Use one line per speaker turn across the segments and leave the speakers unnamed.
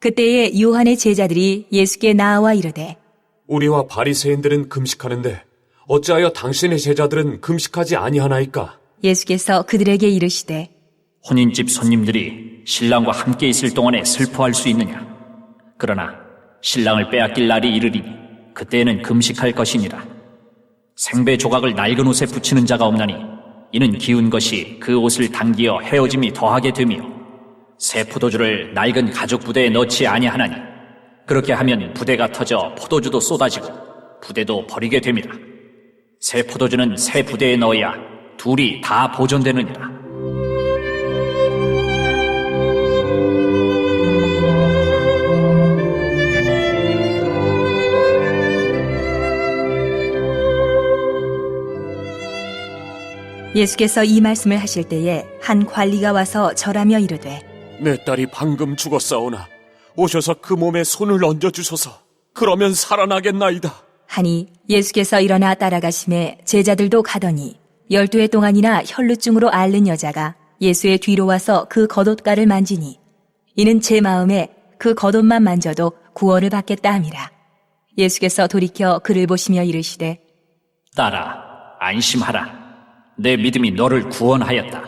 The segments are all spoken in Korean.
그때에 요한의 제자들이 예수께 나와 이르되
우리와 바리새인들은 금식하는데 어찌하여 당신의 제자들은 금식하지 아니하나이까?
예수께서 그들에게 이르시되
혼인집 손님들이 신랑과 함께 있을 동안에 슬퍼할 수 있느냐? 그러나 신랑을 빼앗길 날이 이르리니 그때에는 금식할 것이니라. 생배 조각을 낡은 옷에 붙이는 자가 없나니 이는 기운 것이 그 옷을 당기어 헤어짐이 더하게 되며 새 포도주를 낡은 가죽 부대에 넣지 아니하나니 그렇게 하면 부대가 터져 포도주도 쏟아지고 부대도 버리게 됨이라. 새 포도주는 새 부대에 넣어야 둘이 다 보존되느니라.
예수께서 이 말씀을 하실 때에 한 관리가 와서 절하며 이르되
내 딸이 방금 죽었사오나 오셔서 그 몸에 손을 얹어 주소서. 그러면 살아나겠나이다.
하니 예수께서 일어나 따라가심에 제자들도 가더니 열두 해 동안이나 혈루증으로 앓는 여자가 예수의 뒤로 와서 그 겉옷가를 만지니 이는 제 마음에 그 겉옷만 만져도 구원을 받겠다 함이라. 예수께서 돌이켜 그를 보시며 이르시되
딸아, 안심하라. 내 믿음이 너를 구원하였다.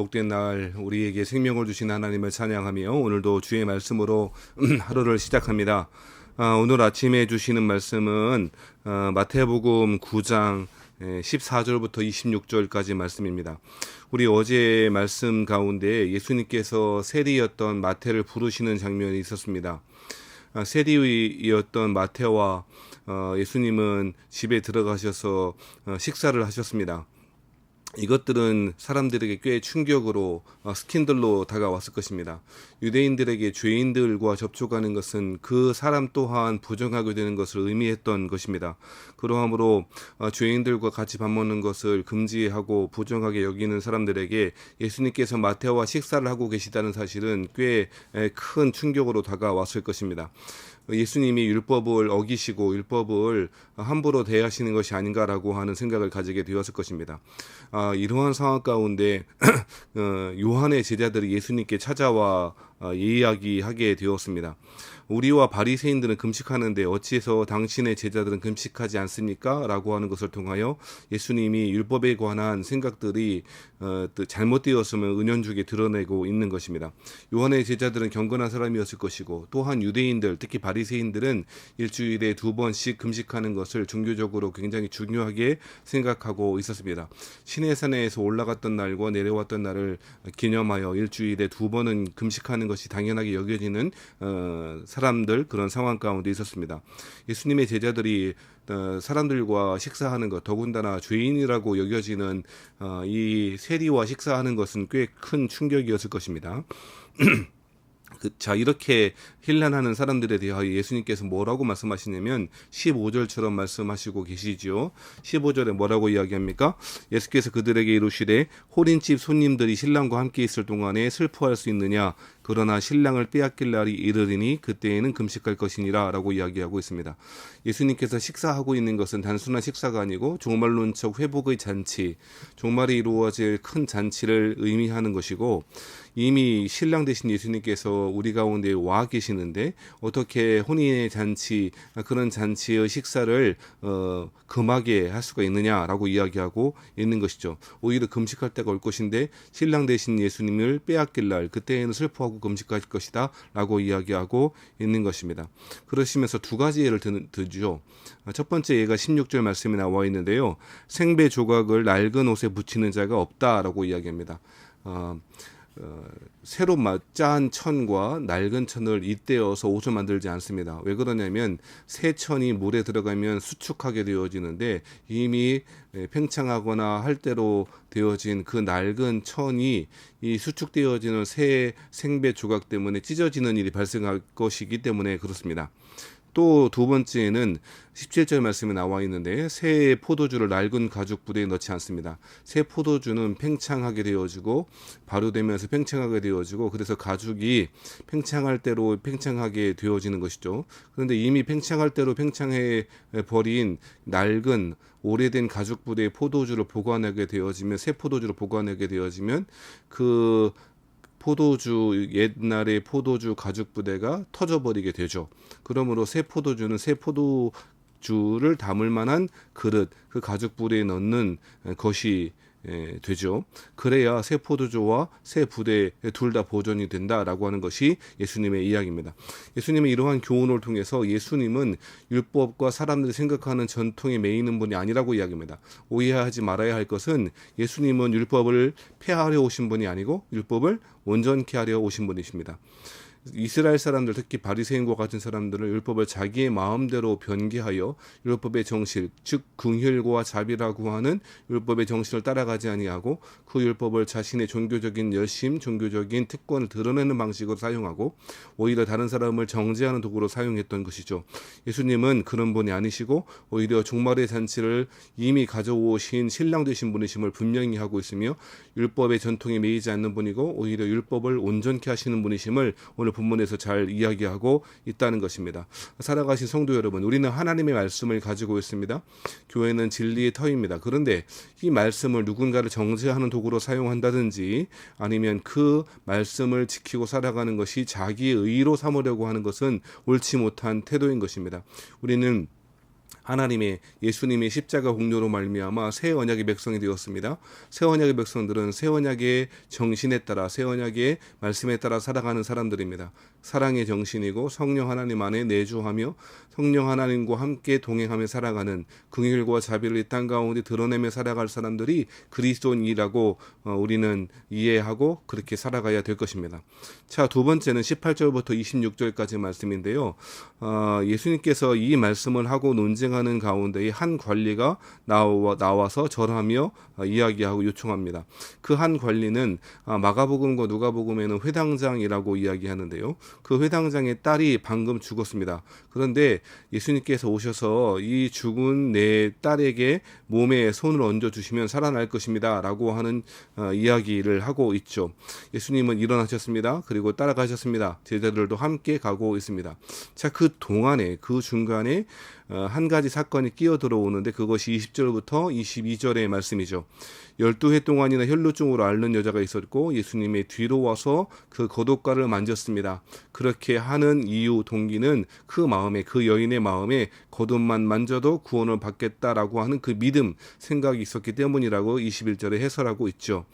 복된 날 우리에게 생명을 주신 하나님을 찬양하며 오늘도 주의 말씀으로 하루를 시작합니다. 아, 오늘 아침에 주시는 말씀은 아, 마태복음 9장 14절부터 26절까지 말씀입니다. 우리 어제 말씀 가운데 예수님께서 세리였던 마태를 부르시는 장면이 있었습니다. 아, 세리였던 마태와 어, 예수님은 집에 들어가셔서 어, 식사를 하셨습니다. 이것들은 사람들에게 꽤 충격으로 어, 스킨들로 다가왔을 것입니다. 유대인들에게 죄인들과 접촉하는 것은 그 사람 또한 부정하게 되는 것을 의미했던 것입니다. 그러므로 어, 죄인들과 같이 밥 먹는 것을 금지하고 부정하게 여기는 사람들에게 예수님께서 마태와 식사를 하고 계시다는 사실은 꽤 큰 충격으로 다가왔을 것입니다. 예수님이 율법을 어기시고 율법을 함부로 대하시는 것이 아닌가라고 하는 생각을 가지게 되었을 것입니다. 아, 이러한 상황 가운데 어, 요한의 제자들이 예수님께 찾아와 어, 이야기하게 되었습니다. 우리와 바리새인들은 금식하는데 어찌해서 당신의 제자들은 금식하지 않습니까? 라고 하는 것을 통하여 예수님이 율법에 관한 생각들이 어, 잘못되었으면 은연중에 드러내고 있는 것입니다. 요한의 제자들은 경건한 사람이었을 것이고 또한 유대인들 특히 바리새인들은 일주일에 두 번씩 금식하는 것을 종교적으로 굉장히 중요하게 생각하고 있었습니다. 시내산에서 올라갔던 날과 내려왔던 날을 기념하여 일주일에 두 번은 금식하는 것이 당연하게 여겨지는 어, 사람들 그런 상황 가운데 있었습니다. 예수님의 제자들이 어, 사람들과 식사하는 것, 더군다나 죄인이라고 여겨지는 어, 이 세리와 식사하는 것은 꽤 큰 충격이었을 것입니다. 그, 자, 이렇게 힐난하는 사람들에 대하여 예수님께서 뭐라고 말씀하시냐면 15절처럼 말씀하시고 계시지요. 15절에 뭐라고 이야기합니까? 예수께서 그들에게 이르시되 호린집 손님들이 신랑과 함께 있을 동안에 슬퍼할 수 있느냐? 그러나 신랑을 빼앗길 날이 이르리니 그때에는 금식할 것이니라 라고 이야기하고 있습니다. 예수님께서 식사하고 있는 것은 단순한 식사가 아니고 종말론적 회복의 잔치, 종말이 이루어질 큰 잔치를 의미하는 것이고 이미 신랑 되신 예수님께서 우리 가운데 와 계시는데 어떻게 혼인의 잔치 그런 잔치의 식사를 어, 금하게 할 수가 있느냐라고 이야기하고 있는 것이죠. 오히려 금식할 때가 올 것인데 신랑 되신 예수님을 빼앗길 날 그때에는 슬퍼하고 금식할 것이다 라고 이야기하고 있는 것입니다. 그러시면서 두 가지 예를 들죠. 첫 번째 예가 16절 말씀에 나와 있는데요. 생배 조각을 낡은 옷에 붙이는 자가 없다라고 이야기합니다. 어, 어, 새로 짠 천과 낡은 천을 잇대어서 옷을 만들지 않습니다. 왜 그러냐면 새 천이 물에 들어가면 수축하게 되어지는데 이미 팽창하거나 할 대로 되어진 그 낡은 천이 이 수축되어지는 새 생배 조각 때문에 찢어지는 일이 발생할 것이기 때문에 그렇습니다. 또 두 번째는 17절 말씀에 나와 있는데 새 포도주를 낡은 가죽 부대에 넣지 않습니다. 새 포도주는 팽창하게 되어지고 발효되면서 팽창하게 되어지고 그래서 가죽이 팽창할 대로 팽창하게 되어지는 것이죠. 그런데 이미 팽창할 대로 팽창해 버린 낡은 오래된 가죽 부대의 포도주를 보관하게 되어지면 새 포도주를 보관하게 되어지면 그 포도주 옛날의 포도주 가죽 부대가 터져버리게 되죠. 그러므로 새 포도주는 새 포도주를 담을 만한 그릇 그 가죽 부대에 넣는 것이 예, 되죠. 그래야 새 포도주와 새 부대 둘 다 보존이 된다라고 하는 것이 예수님의 이야기입니다. 예수님의 이러한 교훈을 통해서 예수님은 율법과 사람들이 생각하는 전통에 매이는 분이 아니라고 이야기합니다. 오해하지 말아야 할 것은 예수님은 율법을 폐하려 오신 분이 아니고 율법을 온전케 하려 오신 분이십니다. 이스라엘 사람들 특히 바리새인과 같은 사람들은 율법을 자기의 마음대로 변개하여 율법의 정실 즉 긍휼과 자비라고 하는 율법의 정신을 따라가지 아니하고 그 율법을 자신의 종교적인 열심, 종교적인 특권을 드러내는 방식으로 사용하고 오히려 다른 사람을 정죄하는 도구로 사용했던 것이죠. 예수님은 그런 분이 아니시고 오히려 종말의 잔치를 이미 가져오신 신랑 되신 분이심을 분명히 하고 있으며 율법의 전통에 매이지 않는 분이고 오히려 율법을 온전케 하시는 분이심을 오늘 본문에서 잘 이야기하고 있다는 것입니다. 살아가신 성도 여러분, 우리는 하나님의 말씀을 가지고 있습니다. 교회는 진리의 터입니다. 그런데 이 말씀을 누군가를 정죄하는 도구로 사용한다든지 아니면 그 말씀을 지키고 살아가는 것이 자기의 의로 삼으려고 하는 것은 옳지 못한 태도인 것입니다. 우리는 하나님의 예수님의 십자가 공로로 말미암아 새 언약의 백성이 되었습니다. 새 언약의 백성들은 새 언약의 정신에 따라 새 언약의 말씀에 따라 살아가는 사람들입니다. 사랑의 정신이고 성령 하나님 안에 내주하며 성령 하나님과 함께 동행하며 살아가는 긍휼과 자비를 이 땅 가운데 드러내며 살아갈 사람들이 그리스도인이라고 어, 우리는 이해하고 그렇게 살아가야 될 것입니다. 자, 두 번째는 18절부터 26절까지 말씀인데요. 어, 예수님께서 이 말씀을 하고 논쟁하는 가운데 한 관리가 나와, 나와서 절하며 어, 이야기하고 요청합니다. 그 한 관리는 아, 마가복음과 누가복음에는 회당장이라고 이야기하는데요. 그 회당장의 딸이 방금 죽었습니다. 그런데 예수님께서 오셔서 이 죽은 내 딸에게 몸에 손을 얹어 주시면 살아날 것입니다라고 하는 어, 이야기를 하고 있죠. 예수님은 일어나셨습니다. 그리고 따라가셨습니다. 제자들도 함께 가고 있습니다. 자, 그 동안에 그 중간에 어, 한 가지 사건이 끼어 들어오는데 그것이 20절부터 22절의 말씀이죠. 12해 동안이나 혈루증으로 앓는 여자가 있었고 예수님의 뒤로 와서 그 겉옷가를 만졌습니다. 그렇게 하는 이유 동기는 그 마음에 그 여인의 마음에 겉옷만 만져도 구원을 받겠다라고 하는 그 믿음 생각이 있었기 때문이라고 21절에 해설하고 있죠.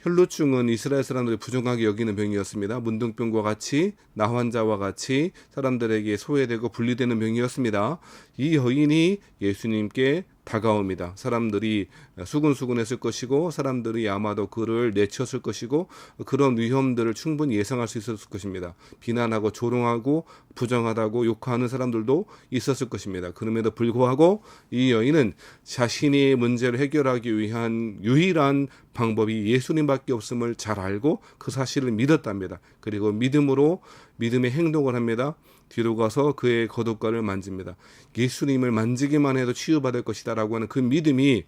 혈루증은 이스라엘 사람들이 부정하게 여기는 병이었습니다. 문둥병과 같이 나 환자와 같이 사람들에게 소외되고 분리되는 병이었습니다. 이 여인이 예수님께 다가옵니다. 사람들이 수근수근했을 것이고 사람들이 아마도 그를 내쳤을 것이고 그런 위험들을 충분히 예상할 수 있었을 것입니다. 비난하고 조롱하고 부정하다고 욕하는 사람들도 있었을 것입니다. 그럼에도 불구하고 이 여인은 자신의 문제를 해결하기 위한 유일한 방법이 예수님밖에 없음을 잘 알고 그 사실을 믿었답니다. 그리고 믿음으로 믿음의 행동을 합니다. 뒤로 가서 그의 겉옷가를 만집니다. 예수님을 만지기만 해도 치유받을 것이다라고 하는 그 믿음이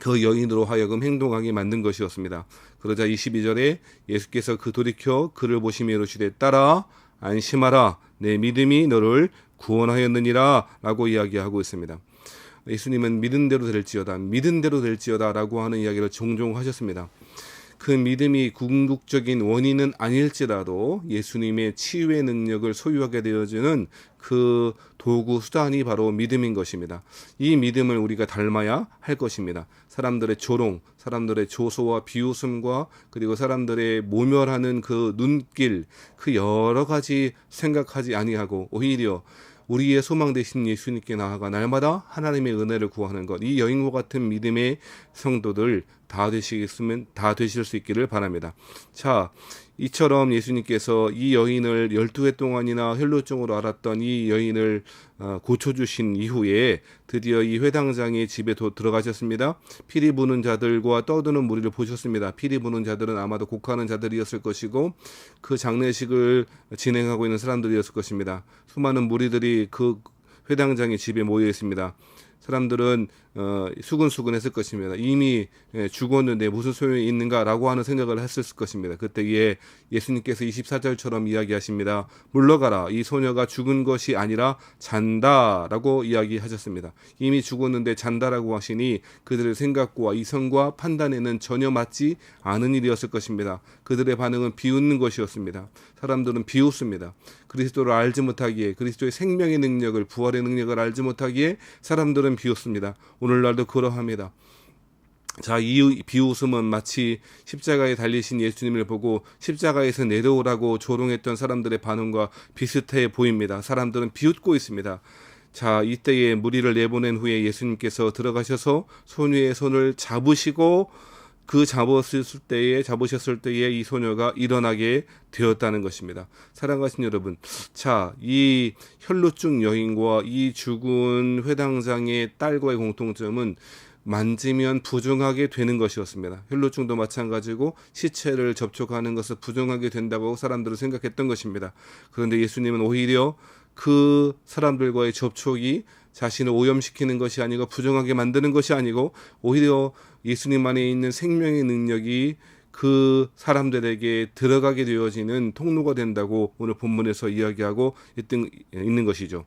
그 여인으로 하여금 행동하게 만든 것이었습니다. 그러자 22절에 예수께서 그 돌이켜 그를 보시며 이르시되 따라 안심하라 내 믿음이 너를 구원하였느니라 라고 이야기하고 있습니다. 예수님은 믿은 대로 될지어다 믿은 대로 될지어다라고 하는 이야기를 종종 하셨습니다. 그 믿음이 궁극적인 원인은 아닐지라도 예수님의 치유의 능력을 소유하게 되어지는 그 도구 수단이 바로 믿음인 것입니다. 이 믿음을 우리가 닮아야 할 것입니다. 사람들의 조롱, 사람들의 조소와 비웃음과 그리고 사람들의 모멸하는 그 눈길, 그 여러 가지 생각하지 아니하고 오히려 우리의 소망 되신 예수님께 나아가 날마다 하나님의 은혜를 구하는 것. 이 여인과 같은 믿음의 성도들 다 되시겠으면 다 되실 수 있기를 바랍니다. 자, 이처럼 예수님께서 이 여인을 12해 동안이나 혈루증으로 앓았던 이 여인을 어, 고쳐주신 이후에 드디어 이 회당장의 집에 도, 들어가셨습니다. 피리 부는 자들과 떠드는 무리를 보셨습니다. 피리 부는 자들은 아마도 곡하는 자들이었을 것이고 그 장례식을 진행하고 있는 사람들이었을 것입니다. 수많은 무리들이 그 회당장의 집에 모여 있습니다. 사람들은 어, 수근수근했을 것입니다. 이미 예, 죽었는데 무슨 소용이 있는가라고 하는 생각을 했을 것입니다. 그때에 예수님께서 24절처럼 이야기하십니다. 물러가라. 이 소녀가 죽은 것이 아니라 잔다라고 이야기하셨습니다. 이미 죽었는데 잔다라고 하시니 그들의 생각과 이성과 판단에는 전혀 맞지 않은 일이었을 것입니다. 그들의 반응은 비웃는 것이었습니다. 사람들은 비웃습니다. 그리스도를 알지 못하기에 그리스도의 생명의 능력을 부활의 능력을 알지 못하기에 사람들은 비웃습니다. 오늘날도 그러합니다. 자, 이 비웃음은 마치 십자가에 달리신 예수님을 보고 십자가에서 내려오라고 조롱했던 사람들의 반응과 비슷해 보입니다. 사람들은 비웃고 있습니다. 자, 이때에 무리를 내보낸 후에 예수님께서 들어가셔서 소녀의 손을 잡으시고 그 잡았을 때에 잡으셨을 때에 이 소녀가 일어나게 되었다는 것입니다. 사랑하신 여러분, 자, 이 혈루증 여인과 이 죽은 회당장의 딸과의 공통점은 만지면 부정하게 되는 것이었습니다. 혈루증도 마찬가지고 시체를 접촉하는 것을 부정하게 된다고 사람들은 생각했던 것입니다. 그런데 예수님은 오히려 그 사람들과의 접촉이 자신을 오염시키는 것이 아니고 부정하게 만드는 것이 아니고 오히려 예수님 안에 있는 생명의 능력이 그 사람들에게 들어가게 되어지는 통로가 된다고 오늘 본문에서 이야기하고 있는 것이죠.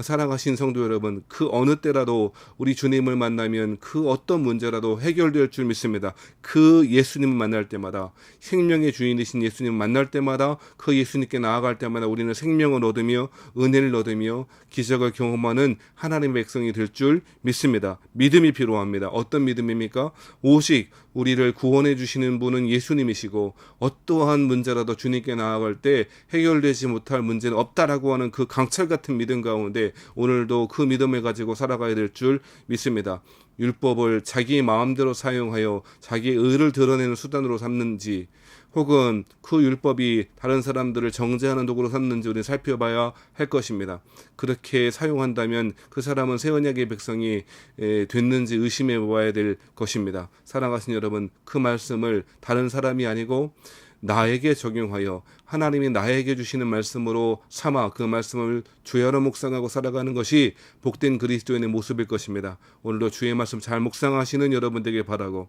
사랑하신 성도 여러분, 그 어느 때라도 우리 주님을 만나면 그 어떤 문제라도 해결될 줄 믿습니다. 그 예수님을 만날 때마다 생명의 주인이신 예수님을 만날 때마다 그 예수님께 나아갈 때마다 우리는 생명을 얻으며 은혜를 얻으며 기적을 경험하는 하나님의 백성이 될 줄 믿습니다. 믿음이 필요합니다. 어떤 믿음입니까? 오직 우리를 구원해 주시는 분은 예수님이시고 어떠한 문제라도 주님께 나아갈 때 해결되지 못할 문제는 없다라고 하는 그 강철 같은 믿음 가운데 오늘도 그 믿음을 가지고 살아가야 될 줄 믿습니다. 율법을 자기 마음대로 사용하여 자기의 의를 드러내는 수단으로 삼는지 혹은 그 율법이 다른 사람들을 정죄하는 도구로 삼는지 우리는 살펴봐야 할 것입니다. 그렇게 사용한다면 그 사람은 새 언약의 백성이 에, 됐는지 의심해 봐야 될 것입니다. 사랑하신 여러분, 그 말씀을 다른 사람이 아니고 나에게 적용하여 하나님이 나에게 주시는 말씀으로 삼아 그 말씀을 주야로 묵상하고 살아가는 것이 복된 그리스도인의 모습일 것입니다. 오늘도 주의 말씀 잘 묵상하시는 여러분 되길 바라고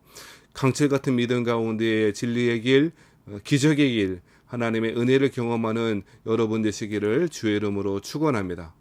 강철 같은 믿음 가운데 진리의 길, 어, 기적의 길, 하나님의 은혜를 경험하는 여러분 되시기를 주의 이름으로 축원합니다.